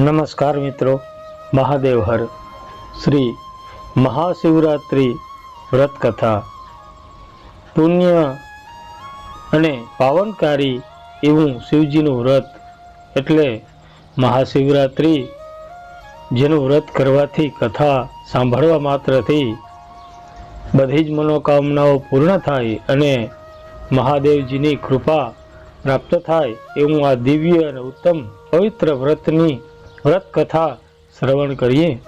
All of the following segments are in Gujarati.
નમસ્કાર મિત્રો. મહાદેવ હર. શ્રી મહાશિવરાત્રિ વ્રત કથા પુણ્ય અને પાવનકારી એવું શિવજીનું વ્રત એટલે મહાશિવરાત્રિ જેનું વ્રત કરવાથી કથા સાંભળવા માત્રથી બધી જ મનોકામનાઓ પૂર્ણ થાય અને મહાદેવજીની કૃપા પ્રાપ્ત થાય એવું આ દિવ્ય અને ઉત્તમ પવિત્ર વ્રતની વ્રત કથા શ્રવણ કરીએ.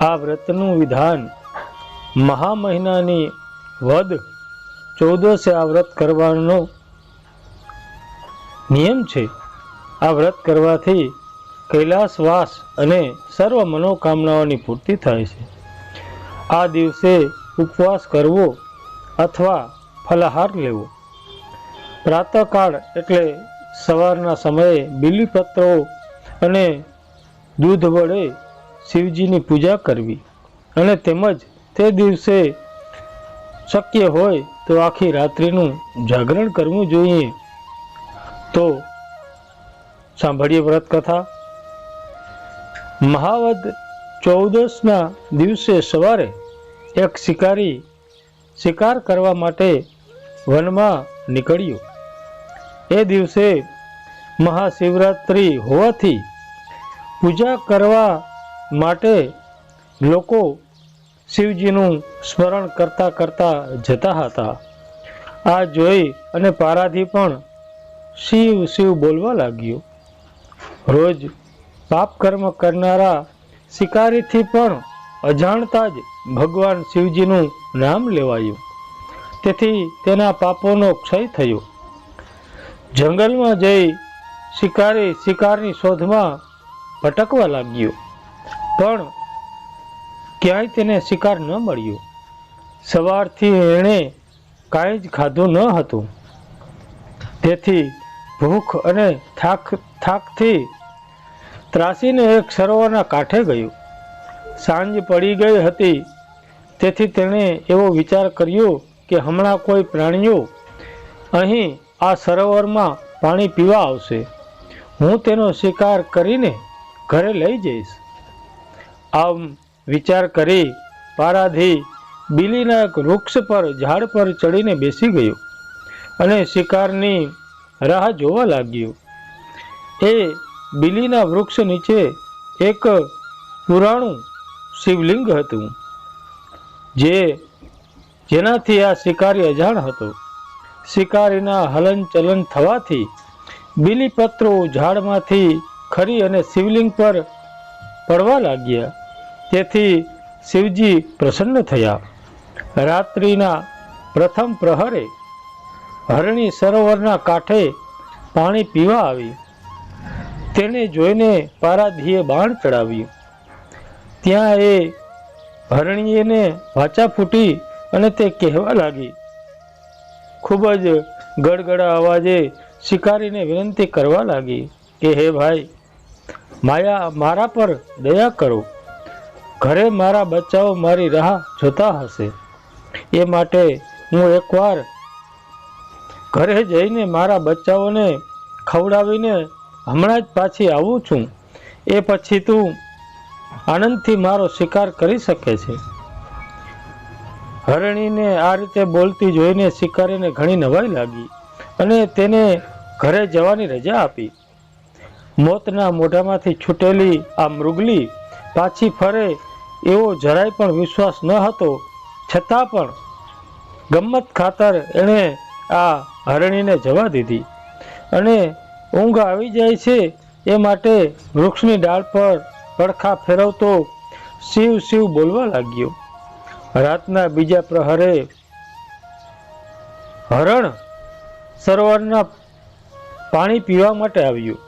આ વ્રતનું વિધાન મહા મહિનાની વદ ચૌદસે આ વ્રત કરવાનો નિયમ છે. આ વ્રત કરવાથી કૈલાસવાસ અને સર્વ મનોકામનાઓની પૂર્તિ થાય છે. આ દિવસે ઉપવાસ કરવો અથવા ફલાહાર લેવો. પ્રાતઃકાળ એટલે સવારના સમયે બીલીપત્રો અને દૂધ વડે શિવજીની પૂજા કરવી. અને તેમજ તે દિવસે શક્ય હોય તો આખી રાત્રિનું જાગરણ કરવું જોઈએ. તો સાંભળીએ વ્રત કથા મહાવદ ચૌદસના દિવસે સવારે એક શિકારી શિકાર કરવા માટે વનમાં નીકળ્યો. એ દિવસે મહાશિવરાત્રિ હોવાથી પૂજા કરવા માટે લોકો શિવજીનું સ્મરણ કરતા કરતા જતા હતા. આ જોઈ અને પારાથી પણ શિવ શિવ બોલવા લાગ્યો. રોજ પાપ કર્મ કરનારા શિકારીથી પણ અજાણતા જ ભગવાન શિવજીનું નામ લેવાયું. તેથી તેના પાપોનો ક્ષય થયો. જંગલમાં જઈ શિકારી શિકારની શોધમાં ભટકવા લાગ્યો. પણ ક્યાંય તેને શિકાર ન મળ્યો. સવારથી એણે કાંઈ જ ખાધું ન હતું. તેથી ભૂખ અને થાક, થાકથી ત્રાસીને એક સરોવરના કાંઠે ગયું. સાંજ પડી ગઈ હતી. તેથી તેણે એવો વિચાર કર્યો કે હમણાં કોઈ પ્રાણીઓ અહીં આ સરોવરમાં પાણી પીવા આવશે. હું તેનો શિકાર કરીને ઘરે લઈ જઈશ. આમ વિચાર કરી પારાધી બિલીના એક વૃક્ષ પર ઝાડ પર ચડીને બેસી ગયો અને શિકારની રાહ જોવા લાગ્યો. એ બિલીના વૃક્ષ નીચે એક પુરાણું શિવલિંગ હતું, જે જેનાથી આ શિકારી અજાણ હતો. શિકારીના હલનચલન થવાથી બીલીપત્રો ઝાડમાંથી ખરી અને શિવલિંગ પર પડવા લાગ્યા. તેથી શિવજી પ્રસન્ન થયા. રાત્રિના પ્રથમ પ્રહરે હરણી સરોવરના કાંઠે પાણી પીવા આવી. તેને જોઈને પારાધીએ બાણ ચડાવ્યું. ત્યાં એ હરણીએને વાચા ફૂટી અને તે કહેવા લાગી. ખૂબ જ ગડગડા અવાજે શિકારીને વિનંતી કરવા લાગી કે, હે ભાઈ, માયા મારા પર દયા કરો. ઘરે મારા બચ્ચાઓ મારી રાહ જોતા હશે. એ માટે હું એકવાર ઘરે જઈને મારા બચ્ચાઓને ખવડાવીને હમણાં જ પાછી આવું છું. એ પછી તું આનંદથી મારો શિકાર કરી શકે છે. હરણીને આ રીતે બોલતી જોઈને શિકારીને ઘણી નવાઈ લાગી અને તેને ઘરે જવાની રજા આપી. મોતના મોઢામાંથી છૂટેલી આ મૃગલી પાછી ફરે એવો જરાય પણ વિશ્વાસ ન હતો. છતાં પણ ગમ્મત ખાતર એણે આ હરણીને જવા દીધી અને ઊંઘ આવી જાય છે એ માટે વૃક્ષની ડાળ પર પડખા ફેરવતો શિવ શિવ બોલવા લાગ્યો. રાતના બીજા પ્રહરે હરણ સરોવરના પાણી પીવા માટે આવ્યું.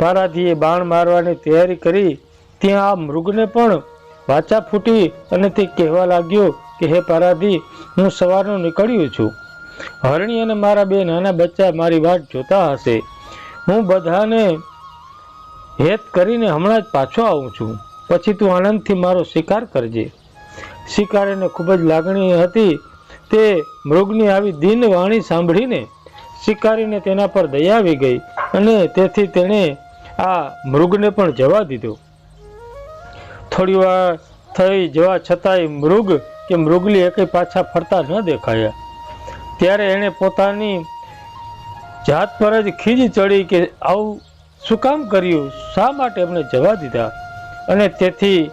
પારાધીએ બાણ મારવાની તૈયારી કરી, ત્યાં આ મૃગને પણ વાચા ફૂટી અને તે કહેવા લાગ્યો કે, હે પારાધી, હું સવારનો નીકળ્યું છું. હરણી અને મારા બે નાના બચ્ચા મારી વાટ જોતા હશે. હું બધાને હેત કરીને હમણાં જ પાછો આવું છું. પછી તું આનંદથી મારો શિકાર કરજે. શિકારીને ખૂબ જ લાગણી હતી તે મૃગની આવી દીન વાણી સાંભળીને શિકારીને તેના પર દયા આવી ગઈ અને તેથી તેણે આ મૃગને પણ જવા દીધો. થોડી વાર થઈ જવા છતાંય મૃગ કે મૃગલી એકે પાછા ફરતા ન દેખાયા. ત્યારે એણે પોતાની જાત પર જ ખીજ ચડી કે આવું શું કામ કર્યું? શા માટે એમને જવા દીધા? અને તેથી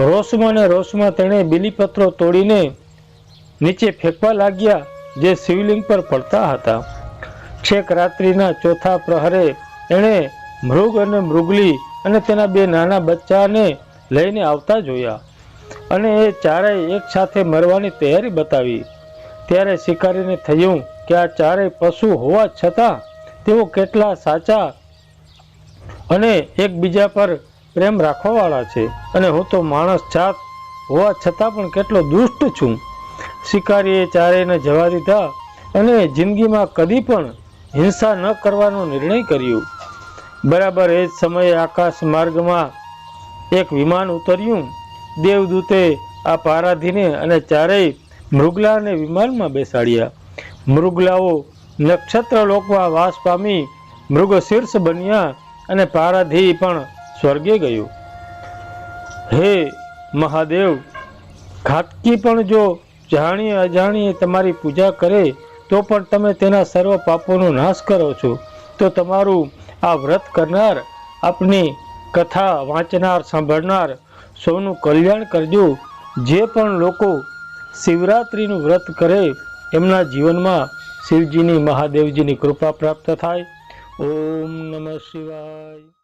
રોષમાં ને રોષમાં તેણે બીલીપત્રો તોડીને નીચે ફેંકવા લાગ્યા. જે શિવલિંગ પર પડતા હતા. છેક રાત્રિના ચોથા પ્રહરે એણે મૃગ અને મૃગલી અને તેના બે નાના બચ્ચાને લઈને આવતા જોયા અને એ ચારેય એક સાથે મરવાની તૈયારી બતાવી. ત્યારે શિકારીને થયું કે આ ચારેય પશુ હોવા છતાં તેઓ કેટલા સાચા અને એકબીજા પર પ્રેમ રાખવાવાળા છે. અને હું તો માણસ જાત હોવા છતાં પણ કેટલો દુષ્ટ છું. શિકારીએ ચારેયને જવા દીધા અને જિંદગીમાં કદી પણ હિંસા ન કરવાનો નિર્ણય કર્યો. બરાબર એ જ સમયે આકાશ માર્ગમાં એક વિમાન ઉતર્યું. દેવદૂતે આ પારાધીને અને ચારેય મૃગલાને વિમાનમાં બેસાડ્યા. મૃગલાઓ નક્ષત્ર લોકમાં વાસ પામી મૃગ શીર્ષ બન્યા અને પારાધી પણ સ્વર્ગે ગયું. હે મહાદેવ, ઘાતકી પણ જો જાણીએ અજાણીએ તમારી પૂજા કરે, તો પણ તમે તેના સર્વ પાપોનો નાશ કરો છો. તો તમારું આ વ્રત કરનાર, આપની કથા વાંચનાર, સાંભળનાર, સૌનું કલ્યાણ કરજો. જે પણ લોકો શિવરાત્રિનું વ્રત કરે, એમના જીવનમાં શિવજીની મહાદેવજીની કૃપા પ્રાપ્ત થાય. ઓમ નમઃ શિવાય.